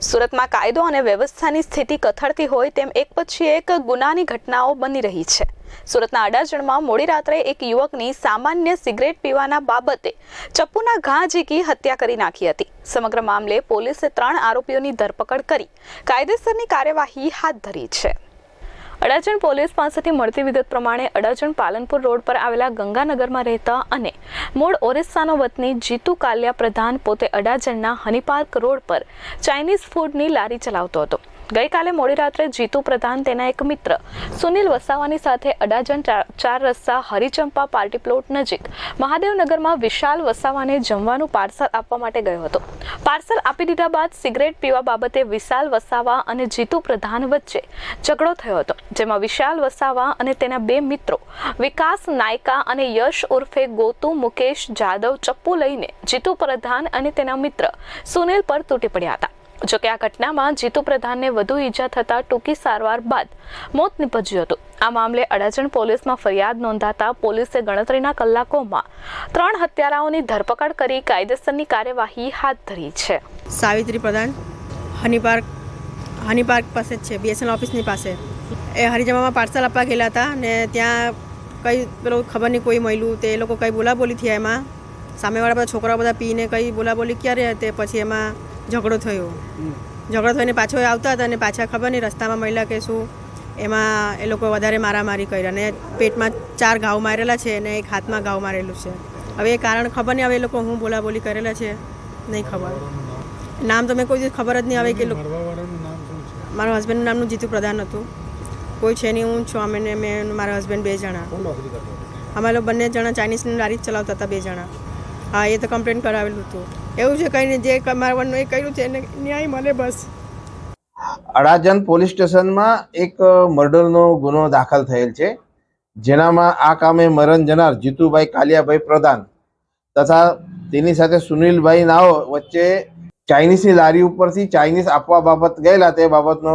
સુરતમાં કાયદો અને વ્યવસ્થાની સ્થિતિ કથળતી હોય તેમ એક પછી એક ગુનાની ઘટનાઓ બની રહી છે. સુરતના અડાજણમાં મોડી રાત્રે એક યુવકની સામાન્ય સિગરેટ પીવાના બાબતે ચપ્પુના ઘા ઝીકી હત્યા કરી નાખી હતી. સમગ્ર મામલે પોલીસે ત્રણ આરોપીઓની ધરપકડ કરી. કાયદેસરની કાર્યવાહી હાથ ધરી છે. અડાજણ પોલીસ પાસેથી મળતી વિગત પ્રમાણે અડાજણ પાલનપુર રોડ પર આવેલા ગંગાનગરમાં રહેતા અને મૂળ ઓરિસ્સાનો વતની જીતુ કાલિયા પ્રધાન પોતે અડાજણના હનીપાર્ક રોડ પર ચાઇનીઝ ફૂડની લારી ચલાવતો હતો. ગઈકાલે મોડી રાત્રે જીતુ પ્રધાન, તેના એક મિત્ર સુનિલ વસાવાની સાથે અડાજણ ચાર- રસ્તા હરિચંપા પાર્ટી પ્લોટ નજીક મહાદેવનગરમાં વિશાલ વસાવાને જમવાનું પાર્સલ આપવા માટે ગયો હતો. પાર્સલ આપી દીધા બાદ સિગરેટ પીવા બાબતે વિશાલ વસાવા અને જીતુ પ્રધાન વચ્ચે ઝઘડો થયો હતો, જેમાં વિશાલ વસાવા અને તેના બે મિત્રો વિકાસ નાયકા અને યશ ઉર્ફે ગોતુ મુકેશ જાદવ ચપ્પુ લઈને જીતુ પ્રધાન અને તેના મિત્ર સુનિલ પર તૂટી પડ્યા હતા. જોકે આ ઘટનામાં જીતુ પ્રધાનને વધુ ઈજા થતા ટૂંકી સારવાર બાદ મોત નિપજ્યું હતું. આ મામલે અડાજણ પોલીસમાં ફરિયાદ નોંધાતા પોલીસે ગણતરીના કલાકોમાં ત્રણ હત્યારાઓની ધરપકડ કરી કાયદેસરની કાર્યવાહી હાથ ધરી છે. સાવિત્રી પ્રધાન, હની પાર્ક પાસે છે, બીએસએનએલ ઓફિસની પાસે. એ હરિજમામાં પાર્સલ આપવા ગયેલા હતા ને ત્યાં કંઈ પેલું ખબર નહીં કોઈ મળ્યું. તે એ લોકો કંઈ બોલાબોલી થયા એમાં? સામેવાળા બધા છોકરાઓ બધા પીને કંઈ બોલાબોલી ક્યારે તે પછી એમાં ઝઘડો થયો. ઝઘડો થઈને પાછો આવતા હતા અને પાછા ખબર નહીં રસ્તામાં મળ્યા કે શું. એમાં એ લોકો વધારે મારામારી કરી અને પેટમાં ચાર ઘાવ મારેલા છે અને એક હાથમાં ઘાવ મારેલું છે. હવે એ કારણ ખબર નહીં હવે એ લોકો હું બોલાબોલી કરેલા છે નહીં ખબર. નામ તો મેં કોઈ દિવસ ખબર જ નહીં આવે કે લોકો મારા હસબન્ડનું નામનું જીતુ પ્રધાન હતું. કોઈ છે નહીં હું છું અમે મેં મારા હસબન્ડ બે જણા? અમે લોકો બંને જણા ચાઇનીઝની લારી જ ચલાવતા હતા બે જણા. હા, એ તો કમ્પ્લેન કરાવેલું હતું. એવું છે કંઈ નહીં, જે મારવાનું એ કર્યું છે, એને ન્યાય મળે બસ. અડાજણ પોલીસ સ્ટેશનમાં એક મર્ડરનો ગુનો દાખલ થયેલ છે, જેનામાં આ કામે મરણ જનાર જીતુભાઈ કાલિયાભાઈ પ્રધાન તથા તેની સાથે સુનિલભાઈ નાઓ વચ્ચે ચાઇનીઝની લારી ઉપરથી ચાઇનીઝ આપવા બાબત ગયેલા, તે બાબતનો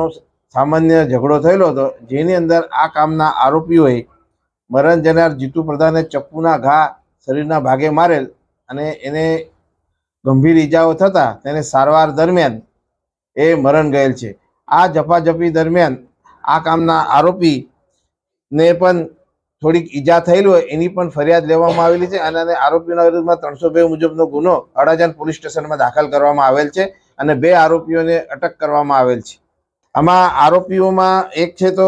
સામાન્ય ઝઘડો થયેલો હતો, જેની અંદર આ કામના આરોપીઓએ મરણ જનાર જીતુ પ્રધાને ચપ્પુના ઘા શરીરના ભાગે મારેલ અને એને ગંભીર ઈજાઓ થતાં તેને સારવાર દરમિયાન એ મરણ ગયેલ છે. આ ઝપાઝપી દરમિયાન આ કામના આરોપીને પણ થોડીક ઈજા થયેલી હોય એની પણ ફરિયાદ લેવામાં આવેલી છે અને આરોપીના વિરુદ્ધમાં ત્રણસો બે મુજબનો ગુનો અડાજણ પોલીસ સ્ટેશનમાં દાખલ કરવામાં આવેલ છે અને બે આરોપીઓને અટક કરવામાં આવેલ છે. આમાં આરોપીઓમાં એક છે તો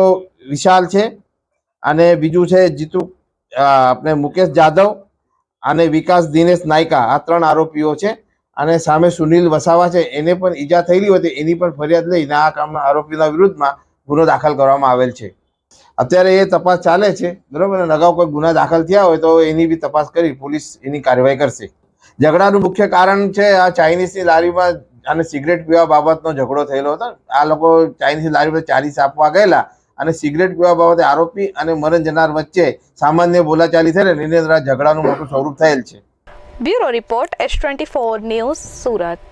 વિશાલ છે અને બીજું છે જીતુ આપણે મુકેશ જાદવ અને વિકાસ દિનેશ નાયકા, આ ત્રણ આરોપીઓ છે. અને સામે સુનિલ વસાવા છે. એને પણ ઈજા થયેલી હતી એની પણ ફરિયાદ લઈને આ કામના આરોપીના વિરુદ્ધમાં ગુનો દાખલ કરવામાં આવેલ છે. અત્યારે એ તપાસ ચાલે છે, બરોબર? અને અગાઉ કોઈ ગુના દાખલ થયા હોય તો એની બી તપાસ કરી પોલીસ એની કાર્યવાહી કરશે. ઝઘડાનું મુખ્ય કારણ છે આ ચાઇનીઝની લારીમાં અને સિગરેટ પીવા બાબતનો ઝઘડો થયેલો હતો. આ લોકો ચાઇનીઝની લારી પર ચાલીસ આપવા ગયેલા. અને સિગરેટ પીવા બાબતે આરોપી અને મરણ જનાર વચ્ચે સામાન્ય બોલાચાલી થઈને આ ઝઘડાનું મોટું સ્વરૂપ થયેલ છે. Bureau report S twenty four news Surat.